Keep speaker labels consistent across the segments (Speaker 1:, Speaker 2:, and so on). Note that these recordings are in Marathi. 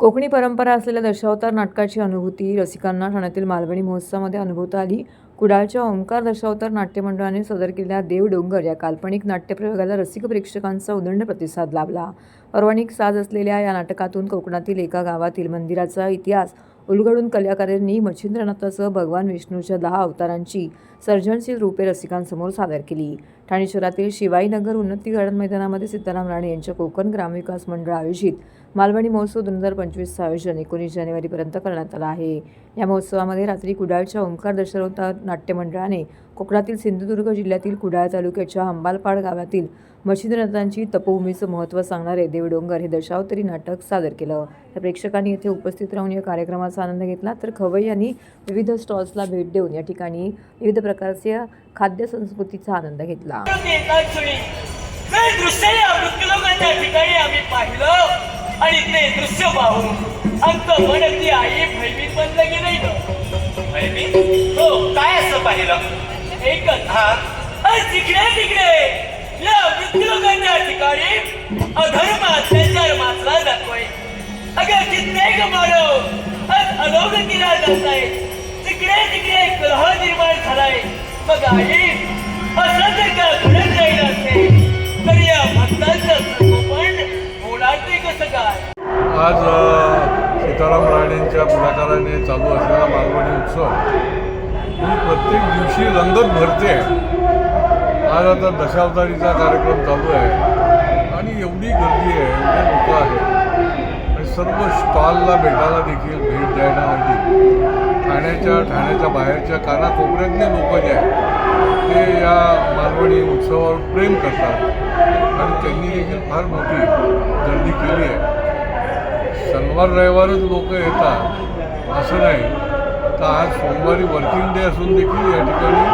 Speaker 1: कोकणी परंपरा असलेल्या दशावतार नाटकाची अनुभूती रसिकांना ठाण्यातील मालवणी महोत्सवामध्ये अनुभवता आली. कुडाळच्या ओंकार दशावतार नाट्यमंडळाने सादर केलेल्या देव डोंगर या काल्पनिक नाट्यप्रयोगाला रसिक प्रेक्षकांचा उदंड प्रतिसाद लाभला. पौराणिक साज असलेल्या या नाटकातून कोकणातील एका गावातील मंदिराचा इतिहास उलगडून कलाकारांनी मच्छिंद्रनाथासह भगवान विष्णूच्या दहा अवतारांची सर्जनशील रूपे रसिकांसमोर सादर केली. ठाणे शहरातील शिवाईनगर उन्नती गार्डन मैदानामध्ये सीताराम राणे यांच्या कोकण ग्रामविकास मंडळ आयोजित मालवणी महोत्सव दोन हजार पंचवीसचं आयोजन एकोणीस जानेवारीपर्यंत करण्यात आलं आहे. या महोत्सवामध्ये रात्री कुडाळच्या ओंकार दशरवता नाट्य मंडळाने कोकणातील सिंधुदुर्ग जिल्ह्यातील कुडाळ तालुक्याच्या हंबालपाड गावातील मच्छिंद्रनाथांची तपोभूमीचं महत्त्व सांगणारे देवडोंगर हे दशावतरी नाटक सादर केलं. तर प्रेक्षकांनी येथे उपस्थित राहून या कार्यक्रमाचा आनंद घेतला. तर खवई यांनी विविध स्टॉल्सला भेट देऊन या ठिकाणी विविध प्रकारच्या खाद्य संस्कृतीचा आनंद घेतला.
Speaker 2: दृश्य या मृत्यूलोकाच्या ठिकाणी आम्ही पाहिलं आणि ते दृश्य पाहून आमचं मन ती आई भयभीत बनलं की नाही
Speaker 3: भयभीत?
Speaker 2: हो
Speaker 3: काय असं पाहिलं
Speaker 2: एकच
Speaker 3: हा
Speaker 2: तिकडे तिकडे या मृत्यूलोकाच्या ठिकाणी अधर्म अत्याचार माचला जातोय अगं कित्येक मानव आज अधोगतीला जात आहे तिकडे तिकडे ग्रह निर्माण झालाय मग आई असं जर का घडत राहिलं असेल. तर या भक्तांचं संगोपन कसं काय?
Speaker 4: आज सीताराम राणेंच्या पुढाकाराने चालू असलेला मालवणी उत्सव ही प्रत्येक दिवशी रंगत भरते. आज आता दशावतारीचा कार्यक्रम चालू आहे. आणि एवढी गर्दी आहे एवढे लोक आहे आणि सर्व स्टॉलला भेटायला देखील भेट द्यायला देण्यासाठी ठाण्याच्या ठाण्याच्या बाहेरच्या कानाकोपऱ्यातले लोक जे आहेत ते या मालवणी उत्सवावर प्रेम करतात. आणि त्यांनी देखील फार मोठी गर्दी केली आहे. शनिवार रविवारच लोक येतात. असं नाही. तर आज सोमवारी वर्किंग डे असून देखील या ठिकाणी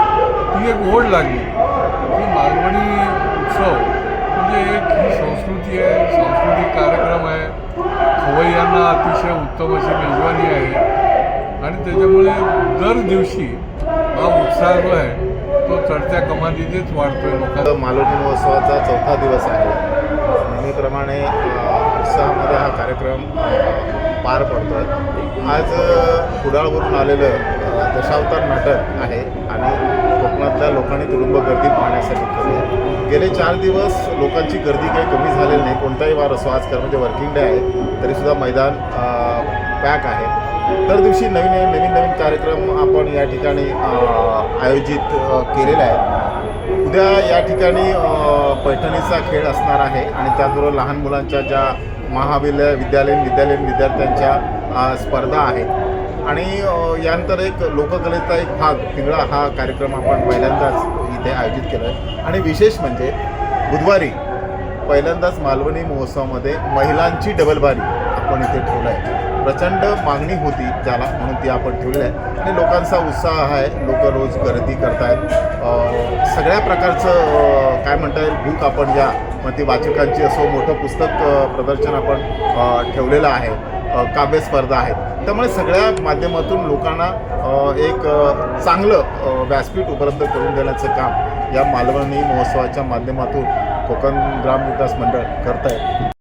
Speaker 4: ती एक ओढ लागली. की मालवणी उत्सव म्हणजे एक ही संस्कृती आहे सांस्कृतिक कार्यक्रम आहे. खवय्यांना अतिशय उत्तम अशी मेजवानी आहे. आणि त्याच्यामुळे दर दिवशी हा उत्साह जो आहे तो चढत्या कमालीनेच वाढतोय लोकांना.
Speaker 5: मालवणी महोत्सवाचा चौथा दिवस आहे. नेहमीप्रमाणे उत्साहामध्ये हा कार्यक्रम पार पडतो आज कुडाळवरून आलेलं दशावतार नाटक आहे आणि कोकणातल्या लोकांनी तुडुंब गर्दी पाहण्यासाठी केली गेले चार दिवस लोकांची गर्दी काही कमी झालेली नाही. कोणताही वार असो आज कारण म्हणजे वर्किंग डे आहे. तरीसुद्धा मैदान पॅक आहे. दर दिवशी नवीन नवीन नवीन कार्यक्रम आपण या ठिकाणी आयोजित केलेला आहे. उद्या या ठिकाणी पैठणीचा खेळ असणार आहे आणि त्याचबरोबर लहान मुलांच्या ज्या महाविद्यालय विद्यालयीन विद्यालयीन विद्यार्थ्यांच्या स्पर्धा आहेत. आणि यानंतर एक लोककलेचा एक भाग पिंगळा हा कार्यक्रम आपण पहिल्यांदाच इथे आयोजित केला आहे. आणि विशेष म्हणजे बुधवारी पहिल्यांदाच मालवणी महोत्सवामध्ये महिलांची डबलबारी आपण इथे ठेवलं आहे. प्रचंड मागणी होती ज्याला म्हणून ती आपण ठेवली आहे. आणि लोकांचा उत्साह आहे लोक रोज गर्दी करतायत. आहेत सगळ्या प्रकारचं काय म्हणता येईल बुक आपण ज्या मग ती वाचकांची असो मोठं पुस्तक प्रदर्शन आपण ठेवलेलं आहे. काव्य स्पर्धा आहेत त्यामुळे सगळ्या माध्यमातून लोकांना एक चांगलं व्यासपीठ उपलब्ध करून देण्याचं काम या मालवणी महोत्सवाच्या माध्यमातून कोकण ग्राम विकास मंडळ करत आहे